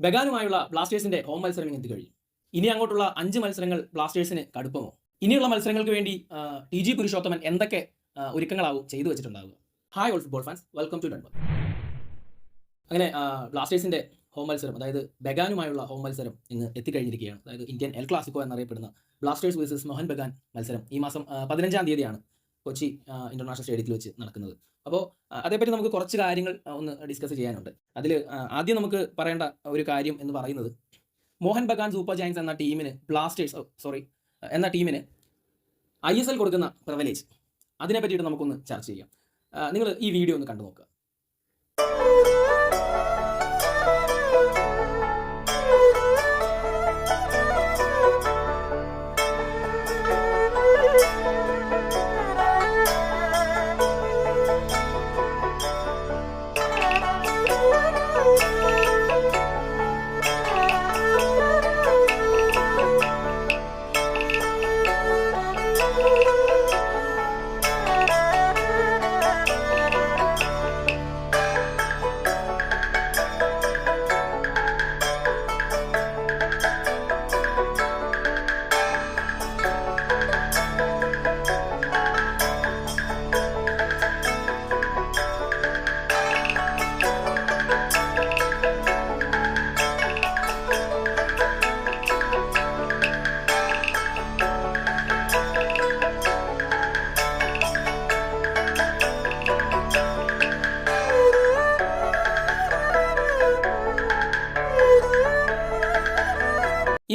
ബഗാനുമായുള്ള ബ്ലാസ്റ്റേഴ്സിന്റെ ഹോം മത്സരം ഇങ്ങ് എത്തിക്കഴിഞ്ഞു ഇനി അങ്ങോട്ടുള്ള അഞ്ച് മത്സരങ്ങൾ ബ്ലാസ്റ്റേഴ്സിന് കടുപ്പമോ ഇനിയുള്ള മത്സരങ്ങൾക്ക് വേണ്ടി ടി ജി പുരുഷോത്തമൻ എന്തൊക്കെ ഒരുക്കങ്ങളാവും ചെയ്തു വെച്ചിട്ടുണ്ടാവുക? Hi all football fans welcome to ഡൺബർ അങ്ങനെ ബ്ലാസ്റ്റേഴ്സിന്റെ ഹോം മത്സരം അതായത് ബഗാനുമായുള്ള ഹോം മത്സരം ഇന്ന് എത്തിക്കഴിഞ്ഞിരിക്കുകയാണ്. അതായത് ഇന്ത്യൻ എൽ ക്ലാസിക്കോ എന്നറിയപ്പെടുന്ന ബ്ലാസ്റ്റേഴ്സ് വേഴ്സസ് മോഹൻ ബഗാൻ മത്സരം ഈ മാസം പതിനഞ്ചാം തീയതിയാണ് കൊച്ചി ഇന്റർനാഷണൽ സ്റ്റേഡിയത്തിൽ വെച്ച് നടക്കുന്നത്. അപ്പോൾ അതേപ്പറ്റി നമുക്ക് കുറച്ച് കാര്യങ്ങൾ ഒന്ന് ഡിസ്കസ് ചെയ്യാനുണ്ട്. അതിൽ ആദ്യം നമുക്ക് പറയേണ്ട ഒരു കാര്യം എന്ന് പറയുന്നത് മോഹൻ ബഗാൻ സൂപ്പർ ജയൻസ് എന്ന ടീമിന് ബ്ലാസ്റ്റേഴ്സ് സോറി എന്ന ടീമിന് ഐ എസ് എൽ കൊടുക്കുന്ന പ്രിവലേജ് അതിനെ പറ്റിയിട്ട് നമുക്കൊന്ന് ചർച്ച ചെയ്യാം. നിങ്ങൾ ഈ വീഡിയോ ഒന്ന് കണ്ടു നോക്കുക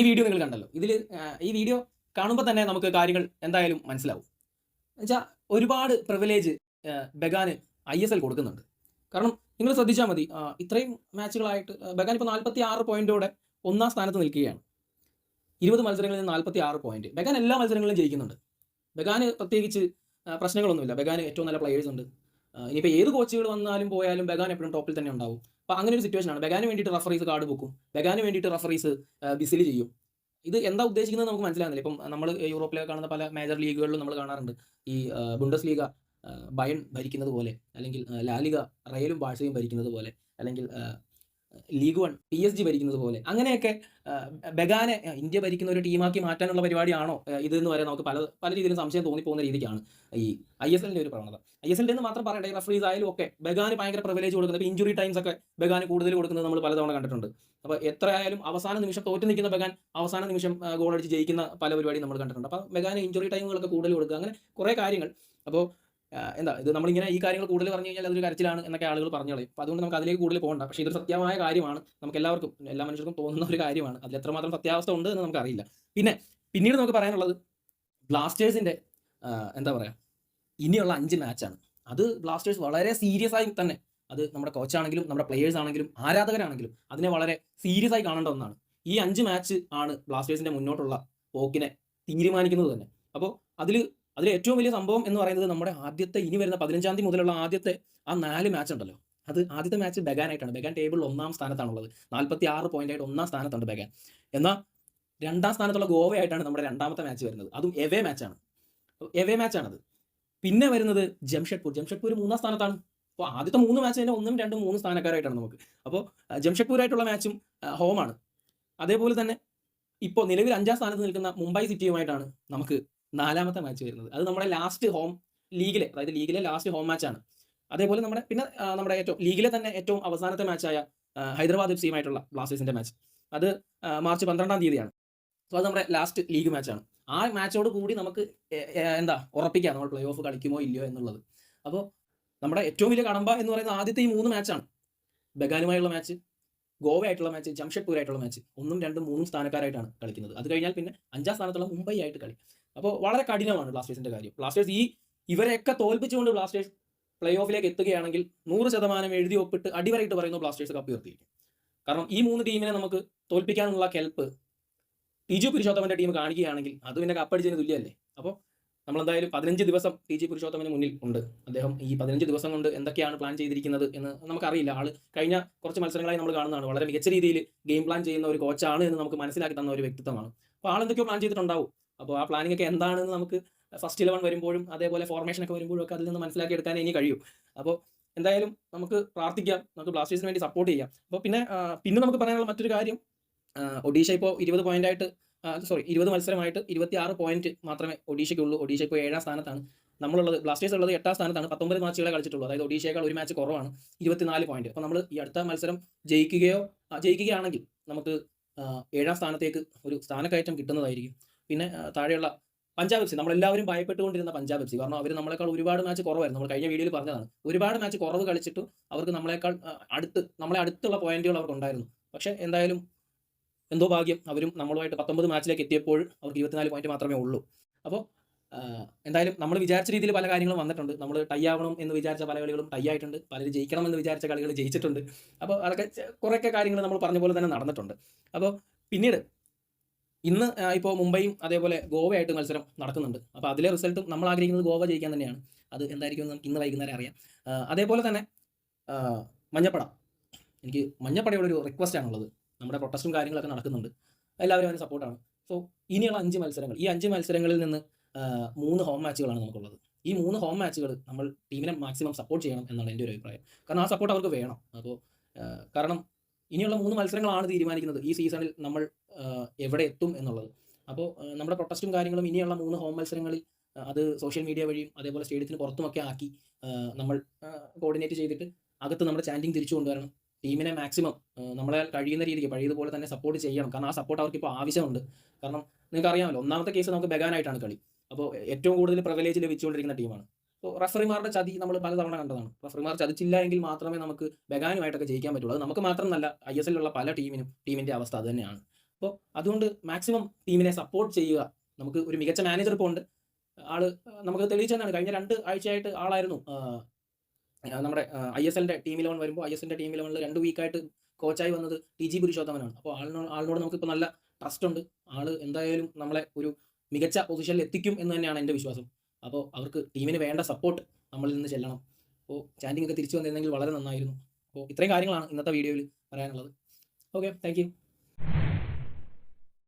ഈ വീഡിയോ നിങ്ങൾ കണ്ടല്ലോ. ഇതിൽ ഈ വീഡിയോ കാണുമ്പോൾ തന്നെ നമുക്ക് കാര്യങ്ങൾ എന്തായാലും മനസ്സിലാവും. എന്നുവെച്ചാൽ ഒരുപാട് പ്രിവിലേജ് ബഗാന് ഐ എസ് എൽ കൊടുക്കുന്നുണ്ട്. കാരണം നിങ്ങൾ ശ്രദ്ധിച്ചാൽ മതി ഇത്രയും മാച്ചുകളായിട്ട് ബഗാൻ ഇപ്പോൾ നാൽപ്പത്തി ആറ് പോയിന്റോടെ ഒന്നാം സ്ഥാനത്ത് നിൽക്കുകയാണ്. ഇരുപത് മത്സരങ്ങളിൽ നാൽപ്പത്തി ആറ് പോയിന്റ് ബഗാൻ എല്ലാ മത്സരങ്ങളിലും ജയിക്കുന്നുണ്ട്. ബഗാന് പ്രത്യേകിച്ച് പ്രശ്നങ്ങളൊന്നുമില്ല. ബഗാന് ഏറ്റവും നല്ല പ്ലെയേഴ്സ് ഉണ്ട്. ഇനിയിപ്പോൾ ഏത് കോച്ചുകൾ വന്നാലും പോയാലും ബഗാൻ എപ്പോഴും ടോപ്പിൽ തന്നെ ഉണ്ടാവും. അപ്പോൾ അങ്ങനെ ഒരു സിറ്റുവേഷൻ ആണ്. ബഗാന് വേണ്ടിയിട്ട് റഫറീസ് കാർഡ് ബുക്കും ബഗാന് വേണ്ടിയിട്ട് റഫറീസ് ബിസിൽ ചെയ്യും. ഇത് എന്താ ഉദ്ദേശിക്കുന്നത് നമുക്ക് മനസ്സിലാകുന്നില്ല. ഇപ്പം നമ്മൾ യൂറോപ്പിലൊക്കെ കാണുന്ന പല മേജർ ലീഗുകളിലും നമ്മൾ കാണാറുണ്ട്. ഈ ബുണ്ടസ് ലീഗ ബയൺ ഭരിക്കുന്നത് പോലെ അല്ലെങ്കിൽ ലാലിക റയലും ബാഴ്സയും ഭരിക്കുന്നത് പോലെ അല്ലെങ്കിൽ league one P S G ഭരിക്കുന്നത് പോലെ. അങ്ങനെയൊക്കെ ബഗാനെ ഇന്ത്യ ഭരിക്കുന്ന ഒരു ടീമാക്കി മാറ്റാനുള്ള പരിപാടിയാണോ ഇത് എന്ന് വരെ നമുക്ക് പല പല രീതിയിലും സംശയം തോന്നിപ്പോകുന്ന രീതിക്കാണ് ഈ ഐ എസ് എല്ലിന്റെ ഒരു പ്രവണത. ഐ എസ് എല്ലിന്റെ എന്ന് മാത്രം പറയട്ടെ റഫറീസ് ആയാലും ഒക്കെ ബഗാന് ഭയങ്കര പ്രിവിലേജ് കൊടുക്കുന്നത് ഇപ്പോൾ ഇഞ്ചുറി ടൈംസ് ഒക്കെ ബഗാന് കൂടുതൽ കൊടുക്കുന്നത് നമ്മൾ പലതവണ കണ്ടിട്ടുണ്ട്. അപ്പോൾ എത്ര ആയാലും അവസാന നിമിഷം തോറ്റു നിൽക്കുന്ന ബഗാൻ അവസാന നിമിഷം ഗോൾ അടിച്ച് ജയിക്കുന്ന പല പരിപാടിയും നമ്മൾ കണ്ടിട്ടുണ്ട്. അപ്പോൾ ബഗാന് ഇഞ്ചുറി ടൈമുകളൊക്കെ കൂടുതൽ കൊടുക്കുക അങ്ങനെ കുറേ കാര്യങ്ങൾ. അപ്പോൾ എന്താ ഇത് നമ്മളിങ്ങനെ ഈ കാര്യങ്ങൾ കൂടുതൽ പറഞ്ഞു കഴിഞ്ഞാൽ അതൊരു കരച്ചിലാണ് എന്നൊക്കെ ആളുകൾ പറഞ്ഞു കളയും അപ്പോൾ അതുകൊണ്ട് നമുക്ക് അതിലേക്ക് കൂടുതൽ പോകണ്ട. പക്ഷേ ഇതൊരു സത്യമായ കാര്യമാണ്. നമുക്ക് എല്ലാവർക്കും എല്ലാ മനുഷ്യർക്കും തോന്നുന്ന ഒരു കാര്യമാണ്. അതിൽ എത്രമാത്രം സത്യാവസ്ഥ ഉണ്ട് എന്ന് നമുക്കറിയില്ല. പിന്നെ പിന്നീട് നമുക്ക് പറയാനുള്ളത് ബ്ലാസ്റ്റേഴ്സിന്റെ എന്താ പറയുക ഇനിയുള്ള അഞ്ച് മാച്ചാണ്. അത് ബ്ലാസ്റ്റേഴ്സ് വളരെ സീരിയസ് ആയി തന്നെ അത് നമ്മുടെ കോച്ചാണെങ്കിലും നമ്മുടെ പ്ലെയേഴ്സ് ആണെങ്കിലും ആരാധകരാണെങ്കിലും അതിനെ വളരെ സീരിയസ് ആയി കാണേണ്ട ഒന്നാണ്. ഈ അഞ്ച് മാച്ച് ആണ് ബ്ലാസ്റ്റേഴ്സിന്റെ മുന്നോട്ടുള്ള പോക്കിനെ തീരുമാനിക്കുന്നത് തന്നെ. അപ്പോൾ അതിൽ അതിൽ ഏറ്റവും വലിയ സംഭവം എന്ന് പറയുന്നത് നമ്മുടെ ആദ്യത്തെ ഇനി വരുന്ന പതിനഞ്ചാം തീയതി മുതലുള്ള ആദ്യത്തെ ആ നാല് മാച്ച് ഉണ്ടല്ലോ. അത് ആദ്യത്തെ മാച്ച് ബഗാനായിട്ടാണ് ബഗാൻ ടേബിളിൽ ഒന്നാം സ്ഥാനത്താണുള്ളത്. നാൽപ്പത്തി ആറ് പോയിന്റ് ആയിട്ട് ഒന്നാം സ്ഥാനത്തുണ്ട് ബഗാൻ എന്നാൽ രണ്ടാം സ്ഥാനത്തുള്ള ഗോവയായിട്ടാണ് നമ്മുടെ രണ്ടാമത്തെ മാച്ച് വരുന്നത്. അതും എവേ മാച്ചാണ് എവേ മാച്ചാണത് പിന്നെ വരുന്നത് ജംഷഡ്പൂർ. ജംഷഡ്പൂർ മൂന്നാം സ്ഥാനത്താണ്. അപ്പോൾ ആദ്യത്തെ മൂന്ന് മാച്ച് തന്നെ ഒന്നും രണ്ടും മൂന്ന് സ്ഥാനക്കാരായിട്ടാണ് നമുക്ക്. അപ്പോൾ ജംഷഡ്പൂരായിട്ടുള്ള മാച്ചും ഹോമാണ് അതേപോലെ തന്നെ ഇപ്പോൾ നിലവിൽ അഞ്ചാം സ്ഥാനത്ത് നിൽക്കുന്ന മുംബൈ സിറ്റിയുമായിട്ടാണ് നമുക്ക് നാലാമത്തെ മാച്ച് വരുന്നത്. അത് നമ്മുടെ ലാസ്റ്റ് ഹോം ലീഗിലെ അതായത് ലീഗിലെ ലാസ്റ്റ് ഹോം മാച്ചാണ് അതേപോലെ നമ്മുടെ പിന്നെ നമ്മുടെ ഏറ്റവും ലീഗിലെ തന്നെ ഏറ്റവും അവസാനത്തെ മാച്ചായ ഹൈദരാബാദ് എഫ് സിയുമായിട്ടുള്ള ബ്ലാസ്റ്റേഴ്സിന്റെ മാച്ച് അത് മാർച്ച് പന്ത്രണ്ടാം തീയതിയാണ്. സോ അത് നമ്മുടെ ലാസ്റ്റ് ലീഗ് മാച്ചാണ് ആ മാച്ചോട് കൂടി നമുക്ക് എന്താ ഉറപ്പിക്കാം. നമ്മൾ പ്ലേ ഓഫ് കളിക്കുമോ ഇല്ലയോ എന്നുള്ളത്. അപ്പോൾ നമ്മുടെ ഏറ്റവും വലിയ കടമ്പ എന്ന് പറയുന്ന ആദ്യത്തെ ഈ മൂന്ന് മാച്ചാണ് ബഗാനുമായുള്ള മാച്ച് ഗോവയായിട്ടുള്ള മാച്ച് ജംഷഡ്പൂരായിട്ടുള്ള മാച്ച് ഒന്നും രണ്ടും മൂന്നും സ്ഥാനക്കാരായിട്ടാണ് കളിക്കുന്നത്. അത് കഴിഞ്ഞാൽ പിന്നെ അഞ്ചാം സ്ഥാനത്തുള്ള മുംബൈ ആയിട്ട് കളി. അപ്പോൾ വളരെ കഠിനമാണ് ബ്ലാസ്റ്റേഴ്സിന്റെ കാര്യം. ബ്ലാസ്റ്റേഴ്സ് ഈ ഇവരെയൊക്കെ തോൽപ്പിച്ചുകൊണ്ട് ബ്ലാസ്റ്റേഴ്സ് പ്ലേ ഓഫിലേക്ക് എത്തുകയാണെങ്കിൽ നൂറ് ശതമാനം എഴുതി ഒപ്പിട്ട് അടിവരയിട്ട് പറയുന്നു ബ്ലാസ്റ്റേഴ്സ് കപ്പ് ഉയർത്തിയിരിക്കും. കാരണം ഈ മൂന്ന് ടീമിനെ നമുക്ക് തോൽപ്പിക്കാനുള്ള കെൽപ്പ് ടി ജി പുരുഷോത്തമന്റെ ടീം കാണിക്കുകയാണെങ്കിൽ അത് പിന്നെ കപ്പടിച്ചതിന് തുല്യമല്ലേ? അപ്പോൾ നമ്മളെന്തായാലും പതിനഞ്ച് ദിവസം ടി ജി പുരുഷോത്തമന് മുന്നിൽ ഉണ്ട്. അദ്ദേഹം ഈ പതിനഞ്ച് ദിവസം കൊണ്ട് എന്തൊക്കെയാണ് പ്ലാൻ ചെയ്തിരിക്കുന്നത് എന്ന് നമുക്കറിയില്ല. ആൾ കഴിഞ്ഞ കുറച്ച് മത്സരങ്ങളായി നമ്മൾ കാണുന്നതാണ്. വളരെ മികച്ച രീതിയിൽ ഗെയിം പ്ലാൻ ചെയ്യുന്ന ഒരു കോച്ചാണ് എന്ന് നമുക്ക് മനസ്സിലാക്കി തന്ന ഒരു വ്യക്തിത്വമാണ്. അപ്പോൾ ആൾ എന്തൊക്കെയോ പ്ലാൻ ചെയ്തിട്ടുണ്ടാവും. അപ്പോൾ ആ പ്ലാനിംഗ് ഒക്കെ എന്താണെന്ന് നമുക്ക് ഫസ്റ്റ് ഇലവൻ വരുമ്പോഴും അതേപോലെ ഫോർമേഷൻ ഒക്കെ വരുമ്പോഴും ഒക്കെ അതിൽ നിന്ന് മനസ്സിലാക്കി എടുക്കാൻ ഇനി കഴിയും. അപ്പോൾ എന്തായാലും നമുക്ക് പ്രാർത്ഥിക്കാം നമുക്ക് ബ്ലാസ്റ്റേഴ്സിന് വേണ്ടി സപ്പോർട്ട് ചെയ്യാം. അപ്പോൾ പിന്നെ പിന്നെ നമുക്ക് പറയാനുള്ള മറ്റൊരു കാര്യം ഒഡീഷ ഇപ്പോൾ ഇരുപത് പോയിന്റ് ആയിട്ട് സോറി ഇരുപത് മത്സരമായിട്ട് ഇരുപത്തി ആറ് പോയിന്റ് മാത്രമേ ഒഡീഷയ്ക്കുള്ളൂ. ഒഡീഷ ഇപ്പോൾ ഏഴാം സ്ഥാനത്താണ്. നമ്മളുള്ളത് ബ്ലാസ്റ്റേഴ്സ് ഉള്ളത് എട്ടാം സ്ഥാനത്താണ്. പത്തൊമ്പത് മാച്ചുകളെ കളിച്ചിട്ടുള്ളൂ. അതായത് ഒഡീഷയേക്കാൾ ഒരു മാച്ച് കുറവാണ്. ഇരുപത്തിനാല് പോയിന്റ് അപ്പോൾ നമ്മൾ ഈ അടുത്ത മത്സരം ജയിക്കുകയോ ജയിക്കുകയാണെങ്കിൽ നമുക്ക് ഏഴാം സ്ഥാനത്തേക്ക് ഒരു സ്ഥാനക്കയറ്റം കിട്ടുന്നതായിരിക്കും. പിന്നെ താഴെയുള്ള പഞ്ചാബ് എഫ് സി നമ്മളെല്ലാവരും ഭയപ്പെട്ടുകൊണ്ടിരുന്ന പഞ്ചാബ് എഫ് സി കാരണം അവർ നമ്മളെക്കാൾ ഒരുപാട് മാച്ച് കുറവായിരുന്നു. നമ്മൾ കഴിഞ്ഞ വീഡിയോയിൽ പറഞ്ഞതാണ്. ഒരുപാട് മാച്ച് കുറവ് കളിച്ചിട്ട് അവർക്ക് നമ്മളെക്കാൾ അടുത്ത് നമ്മളെ അടുത്തുള്ള പോയിന്റുകൾ അവർക്ക് ഉണ്ടായിരുന്നു. പക്ഷേ എന്തായാലും എന്തോ ഭാഗ്യം അവരും നമ്മളുമായിട്ട് പത്തൊമ്പത് മാച്ചിലേക്ക് എത്തിയപ്പോൾ അവർക്ക് ഇരുപത്തിനാല് പോയിന്റ് മാത്രമേ ഉള്ളൂ. അപ്പോൾ എന്തായാലും നമ്മൾ വിചാരിച്ച രീതിയിൽ പല കാര്യങ്ങളും വന്നിട്ടുണ്ട്. നമ്മൾ ടൈ ആവണം എന്ന് വിചാരിച്ച പല കളികളും ടൈ ആയിട്ടുണ്ട്. പലരും ജയിക്കണം എന്ന് വിചാരിച്ച കളികൾ ജയിച്ചിട്ടുണ്ട്. അപ്പോൾ അതൊക്കെ കുറേയൊക്കെ കാര്യങ്ങൾ നമ്മൾ പറഞ്ഞ പോലെ തന്നെ നടന്നിട്ടുണ്ട്. അപ്പോൾ പിന്നീട് ഇന്ന് ഇപ്പോൾ മുംബൈയും അതേപോലെ ഗോവയായിട്ട് മത്സരം നടക്കുന്നുണ്ട്. അപ്പോൾ അതിലെ റിസൾട്ടും നമ്മൾ ആഗ്രഹിക്കുന്നത് ഗോവ ജയിക്കാൻ തന്നെയാണ്. അത് എന്തായിരിക്കും നമുക്ക് ഇന്ന് വൈകുന്നേരം അറിയാം. അതേപോലെ തന്നെ മഞ്ഞപ്പട. എനിക്ക് മഞ്ഞപ്പടയോടൊരു റിക്വസ്റ്റ് ആണുള്ളത്. നമ്മുടെ പ്രൊട്ടസ്റ്റും കാര്യങ്ങളൊക്കെ നടക്കുന്നുണ്ട്. എല്ലാവരും അതിന് സപ്പോർട്ടാണ് സോ ഇനിയുള്ള അഞ്ച് മത്സരങ്ങൾ. ഈ അഞ്ച് മത്സരങ്ങളിൽ നിന്ന് മൂന്ന് ഹോം മാച്ചുകളാണ് നമുക്കുള്ളത്. ഈ മൂന്ന് ഹോം മാച്ചുകൾ നമ്മൾ ടീമിനെ മാക്സിമം സപ്പോർട്ട് ചെയ്യണം എന്നാണ് എന്റെ ഒരു അഭിപ്രായം. കാരണം ആ സപ്പോർട്ട് അവർക്ക് വേണം. അപ്പോൾ കാരണം ഇനിയുള്ള മൂന്ന് മത്സരങ്ങളാണ് തീരുമാനിക്കുന്നത് ഈ സീസണിൽ നമ്മൾ എവിടെ എത്തും എന്നുള്ളത്. അപ്പോൾ നമ്മുടെ പ്രൊട്ടസ്റ്റും കാര്യങ്ങളും ഇനിയുള്ള മൂന്ന് ഹോം മത്സരങ്ങളിൽ അത് സോഷ്യൽ മീഡിയ വഴിയും അതേപോലെ സ്റ്റേഡിയത്തിന് പുറത്തുമൊക്കെ ആക്കി നമ്മൾ കോർഡിനേറ്റ് ചെയ്തിട്ട് അകത്ത് നമ്മുടെ ചാൻഡിങ് തിരിച്ചു കൊണ്ടുവരണം. ടീമിനെ മാക്സിമം നമ്മളെ കഴിയുന്ന രീതിക്ക് പഴയതുപോലെ തന്നെ സപ്പോർട്ട് ചെയ്യണം. കാരണം ആ സപ്പോർട്ട് അവർക്ക് ഇപ്പോൾ ആവശ്യമുണ്ട്. കാരണം നിങ്ങൾക്ക് അറിയാമല്ലോ ഒന്നാമത്തെ കേസ് നമുക്ക് ബെഗാനായിട്ടാണ് കളി. അപ്പോൾ ഏറ്റവും കൂടുതൽ പ്രിവലേജ് ലഭിച്ചുകൊണ്ടിരിക്കുന്ന ടീമാണ് റഫറിമാരുടെ ചതി നമ്മൾ പലതവണ കണ്ടതാണ്. റഫറിമാർ ചതിച്ചില്ല എങ്കിൽ മാത്രമേ നമുക്ക് ബഗാനുമായിട്ടൊക്കെ ജയിക്കാൻ പറ്റുള്ളൂ. അത് നമുക്ക് മാത്രമല്ല ഐ എസ് എല്ലിലുള്ള പല ടീമിനും ടീമിന്റെ അവസ്ഥ അത് തന്നെയാണ്. അപ്പോൾ അതുകൊണ്ട് മാക്സിമം ടീമിനെ സപ്പോർട്ട് ചെയ്യുക. നമുക്ക് ഒരു മികച്ച മാനേജർ ഇപ്പോൾ ഉണ്ട്. ആൾ നമുക്ക് തെളിയിച്ചതാണ് കഴിഞ്ഞ രണ്ട് ആഴ്ചയായിട്ട് ആളായിരുന്നു നമ്മുടെ ഐ എസ് എല്ലിന്റെ ടീം ഇലവൺ വരുമ്പോൾ ഐ എസ് എല്ലിന്റെ ടീം ഇലവണിൽ രണ്ട് വീക്കായിട്ട് കോച്ചായി വന്നത് ടി ജി പുരുഷോത്തമനാണ്. അപ്പോൾ ആളിനോട് ആളിനോട് നമുക്കിപ്പോൾ നല്ല ട്രസ്റ്റ് ഉണ്ട്. ആൾ എന്തായാലും നമ്മളെ ഒരു മികച്ച പൊസിഷനിൽ എത്തിക്കും എന്ന് തന്നെയാണ് എന്റെ വിശ്വാസം. അപ്പോൾ അവർക്ക് ടീമിന് വേണ്ട സപ്പോർട്ട് നമ്മളിൽ നിന്ന് ചെല്ലണം. അപ്പോൾ ചാന്റിങ്ങൊക്കെ തിരിച്ചു വന്നിരുന്നെങ്കിൽ വളരെ നന്നായിരുന്നു. അപ്പോൾ ഇത്രയും കാര്യങ്ങളാണ് ഇന്നത്തെ വീഡിയോയിൽ പറയാനുള്ളത്. Okay thank